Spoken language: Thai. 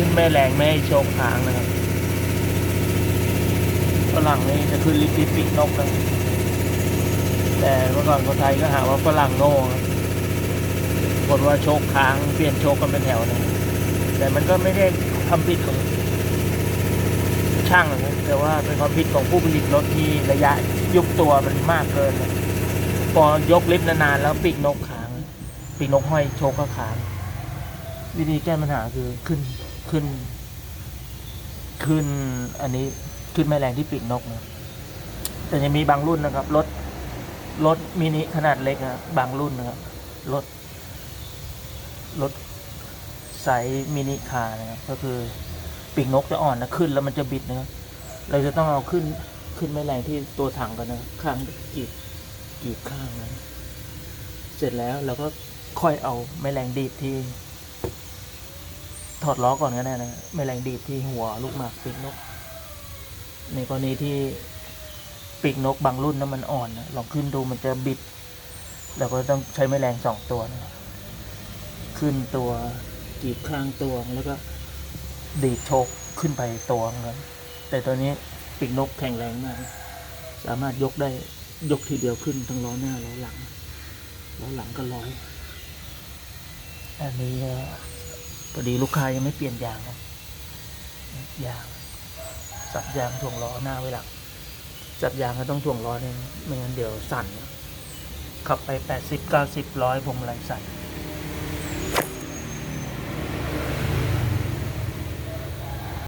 ขึ้นแม่แรงไม่ให้โชกค้างนะครับฝรั่งนี่จะขึ้นลิฟต์ปีกนกนะแต่เมื่อก่อนคนไทยก็หาว่าฝรั่งโง่ครับกดว่าโชกค้างเปลี่ยนโชกกันเป็นแถวนะแต่มันก็ไม่ได้ทำผิดของช่างนะแต่ว่าเป็นความผิดของผู้ผลิตรถที่ระยะยุบตัวมันมากเกินนะพอยกลิฟต์นานๆแล้วปีกนกค้างปีกนกห้อยโชกก็ค้างวิธีแก้ปัญหาคือขึ้น ขึ้น ขึ้น อันนี้ขึ้นแม่แรงที่ปีกนกนะแต่ยังมีบางรุ่นนะครับรถรถมินิขนาดเล็กนะบางรุ่นนะครับรถรถไซส์มินิคาร์นะครับ ก็คือปีกนกจะอ่อนนะขึ้นแล้วมันจะบิดนะครับเราจะต้องเอาขึ้นขึ้นแม่แรงที่ตัวถังกันนะข้างกีบกีบข้างนะเสร็จแล้วเราก็ค่อยเอาแม่แรงดีดที่ ถอดล้อก่อนก็ได้นะไม่แรงดีดที่หัวลูกหมากปีกนก ในกรณีที่ปีกนกบางรุ่นนะมันอ่อนนะลองขึ้นดูมันจะบิดเราก็ต้องใช้แม่แรงสองตัวนะขึ้นตัวกีบข้างตัวแล้วก็ดีดโชกขึ้นไปตัวครับแต่ตัวนี้ปีกนกแข็งแรงมาก สามารถยกได้ยกทีเดียวขึ้นทั้งล้อหน้าล้อหลังล้อหลังก็ร้อยอันนี้ พอดีลูกค้ายังไม่เปลี่ยนยางนะยาง สับยางถ่วงล้อหน้าไว้หลัก สับยางก็ต้องถ่วงล้อเนี่ยไม่งั้นเดี๋ยวสั่น ขับไปแปดสิบเก้าสิบร้อยพวงมาลัยสั่น